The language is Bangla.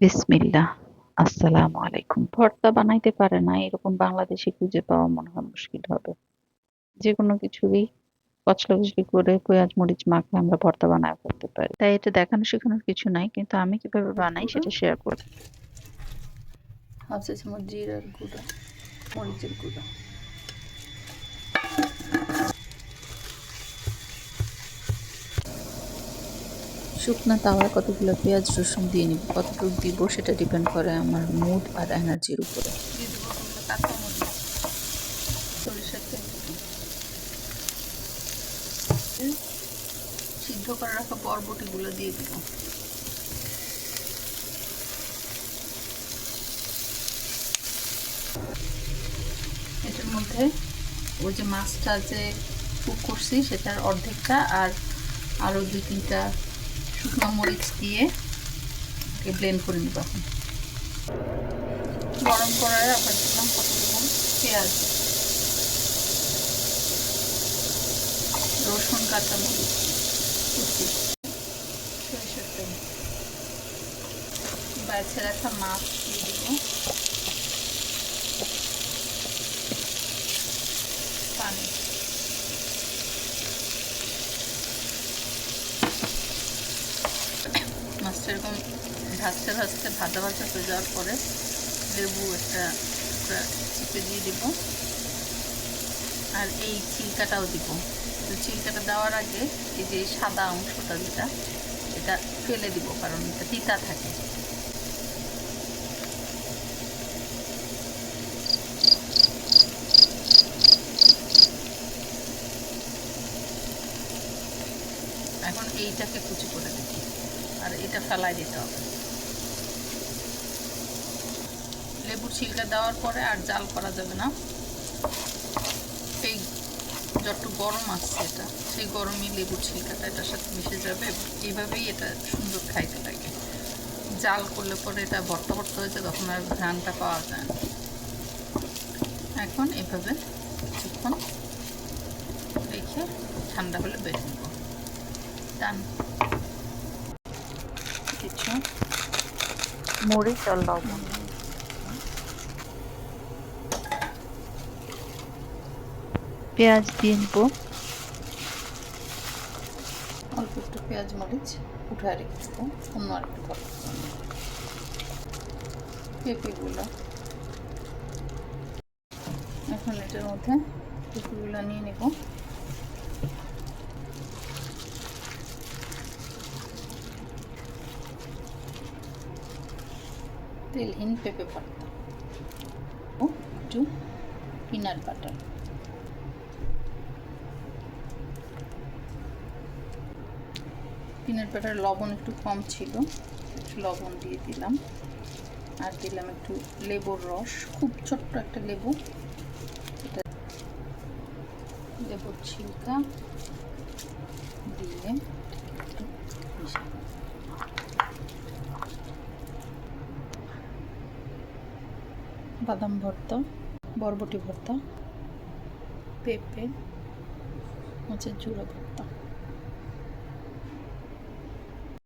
বিসমিল্লাহ আসসালামু আলাইকুম। ভর্তা বানাইতে পারে না এরকম বাংলাদেশে খুঁজে পাওয়া মনে হয় মুশকিল হবে। যে কোনো কিছুরই কচলা কচলি করে পেঁয়াজ মরিচ মাখে আমরা ভর্তা বানায় করতে পারি। তাই এটা দেখানো শেখানোর কিছু নাই কিন্তু আমি কীভাবে বানাই সেটা শেয়ার করি হাফ চামচ জিরার গুঁড়া মরিচের গুঁড়া। শুকনো তাওয়ায় কতগুলো পেঁয়াজ, রসুন দিয়ে নিব। কতটুকু দিব সেটা ডিপেন্ড করে আমার মুড আর এনার্জির উপরে। সিদ্ধ করে রাখা বরবটিগুলো দিয়ে দিব। এটার মধ্যে ওই যে মাছটা যে কুক করছি, সেটার অর্ধেকটা আর আরও দুই তিনটা শুকনো মরিচ দিয়ে ব্লেন্ড করে নিব এখন। গরম করার আবার দিলাম কতগুলো পেঁয়াজ, রসুন, কাঁচা মরিচ সরিষার তেল। বাইছে রাখা মাছ দিয়ে দিব। এরকম ভাজতে ভাজতে ভাজা ভাজা হয়ে যাওয়ার পরে লেবু একটা চিপে দিয়ে দিব। আর এই চিলকাটাও দিব। তো চিলকাটা দেওয়ার আগে এই যে সাদা অংশটা যেটা, এটা ফেলে দিব কারণ এটা তিতা থাকে। এখন এইটাকে কুচি করে দিচ্ছি। আর এটা ফেলাই দিতে হবে। লেবুর ছিলকা দেওয়ার পরে আর জাল করা যাবে না। এই যত গরম আসছে এটা, সেই গরমই লেবুর ছিলকাটা এটার সাথে মিশে যাবে। এইভাবেই এটা সুন্দর খাইতে লাগে। জাল করলে পরে এটা ভর্তা ভর্তা হয়েছে তখন আর ঘ্রানটা পাওয়া যায় না। এখন এভাবে কিছুক্ষণ রেখে ঠান্ডা হলে বেড়ে নেব। ডান কিছু? মরিচ আর লবণ। পেঁয়াজ দিয়ে নেব অল্প একটু পেঁয়াজ মরিচ উঠায় রেখে দেবো। অন্য আর একটু ভর্তা পেঁপেগুলো। এখন এটার মধ্যে পেঁপেগুলো নিয়ে নেব। তেলহীন পেঁপে ভর্তা ও একটু পিনাট বাটার পিনাট বাটার লবণ একটু কম ছিল, একটু লবণ দিয়ে দিলাম। আর দিলাম একটু লেবুর রস, খুব ছোট্ট একটা লেবু। লেবুর ছিলকা দিয়ে একটু বাদাম ভর্তা বরবটি ভর্তা পেঁপে মাছের জোড়া ভর্তা।